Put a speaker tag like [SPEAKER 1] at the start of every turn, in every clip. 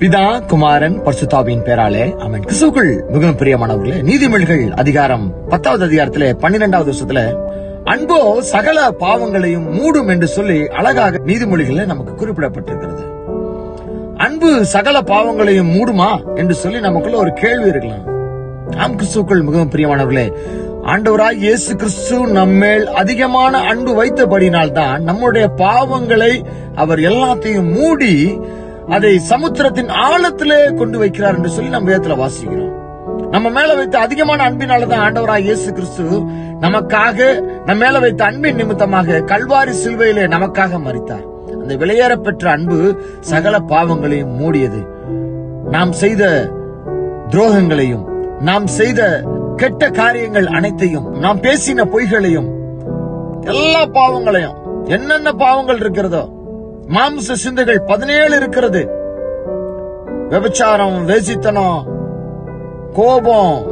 [SPEAKER 1] பிதா குமாரன் பர்சுத்தாவின் பேராலே அவன் கிறிஸ்துக்குள் மிகவும் பிரியமானவர்களே நீதிமொழிகள் அதிகாரம் பத்தாவது அதிகாரத்திலே பன்னிரெண்டாவது வருஷத்துல அன்போ சகல பாவங்களையும் மூடும் என்று சொல்லி அழகாக நீதிமொழிகள்ல நமக்கு குறிப்பிடப்பட்டிருக்கிறது. அன்பு சகல பாவங்களையும் மூடுமா என்று சொல்லி நமக்குள்ள ஒரு கேள்வி இருக்கலாம். ஆம் கிறிஸ்துக்குள் மிகவும் பிரியமானவர்களே ஆண்டவராய் இயேசு கிறிஸ்து நம்மேல் அதிகமான அன்பு வைத்தபடினால் தான் நம்முடைய பாவங்களை அவர் எல்லாத்தையும் மூடி அதை சமுத்திரத்தின் ஆழத்திலே கொண்டு வைக்கிறார் என்று சொல்லி நம்ம வேதத்துல வாசிக்கிறோம். நம்ம மேல வைத்த அதிகமான அன்பினாலதான் ஆண்டவராய் இயேசு கிறிஸ்து நமக்காக நம்ம மேல வைத்த அன்பின் நிமித்தமாக கல்வாரி சிலுவையிலே நமக்காக மறித்தார் அந்த விலையேற பெற்ற அன்பு சகல பாவங்களையும் மூடியது. நாம் செய்த துரோகங்களையும் நாம் செய்த கெட்ட காரியங்கள் அனைத்தையும் நாம் பேசின பொய்களையும் எல்லா பாவங்களையும் என்னென்ன பாவங்கள் இருக்கிறதோ மாம்ச சிந்தைகள் பதினேழு இருக்கிறது. விபச்சாரம் வேசித்தனம் கோபம்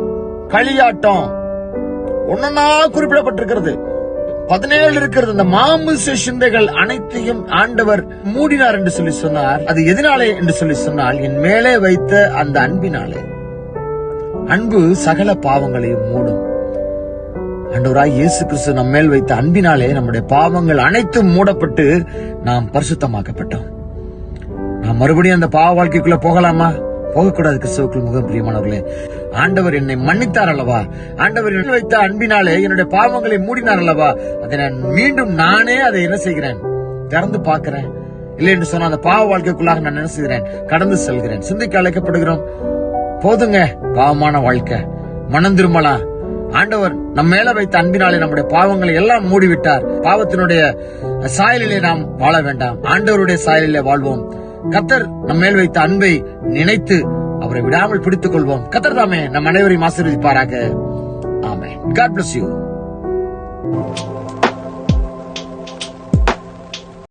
[SPEAKER 1] களியாட்டம் ஒன்னா குறிப்பிடப்பட்டிருக்கிறது. பதினேழு இருக்கிறது. அந்த மாமிச சிந்தைகள் அனைத்தையும் ஆண்டவர் மூடினார் என்று சொல்லி சொன்னார். அது எதனாலே என்று சொல்லி சொன்னால் என் மேலே வைத்த அந்த அன்பினாலே. அன்பு சகல பாவங்களையும் மூடும். அண்டவராய் இயேசு கிறிஸ்து நம் மேல் வைத்த அன்பினாலே நம்முடைய பாவங்கள் அனைத்தும் மூடப்பட்டு நாம் பரிசுத்தமாக்கப்பட்டோம். நாம் மறுபடியும் அந்த பாவ வாழ்க்கைக்குள்ள போகலாமா? போகக்கூடாது கிறிஸ்துவுக்குள் முகம் பிரியமானவர்களே. ஆண்டவர் என்னை மன்னித்தார் அல்லவா? ஆண்டவர் என்ன வைத்த அன்பினாலே என்னுடைய பாவங்களை மூடினார் அல்லவா? அதை நான் மீண்டும் நானே அதை என்ன செய்கிறேன்? திறந்து பார்க்கிறேன். இல்லை என்று சொன்ன அந்த பாவ வாழ்க்கைக்குள்ளாக நான் என்ன செய்கிறேன்? கடந்து செல்கிறேன். சிந்திக்க அழைக்கப்படுகிறோம். போதுங்க பாவமான வாழ்க்கை. மனம் திரும்பலாம் ஆண்டவர் நம் மேல வைத்த அன்பினாலே நம்முடைய பாவங்களை எல்லாம் மூடிவிட்டார். பாவத்தினுடைய சாயலிலே நாம் வாழ வேண்டாம். ஆண்டவருடைய சாயலிலே வாழ்வோம். கத்தர் நம் மேல் வைத்த அன்பை நினைத்து அவரை விடாமல் பிடித்துக் கொள்வோம். கத்தர் தாமே நம் அனைவரையும் ஆசீர்வதிப்பாராக. ஆமே காட் bless you.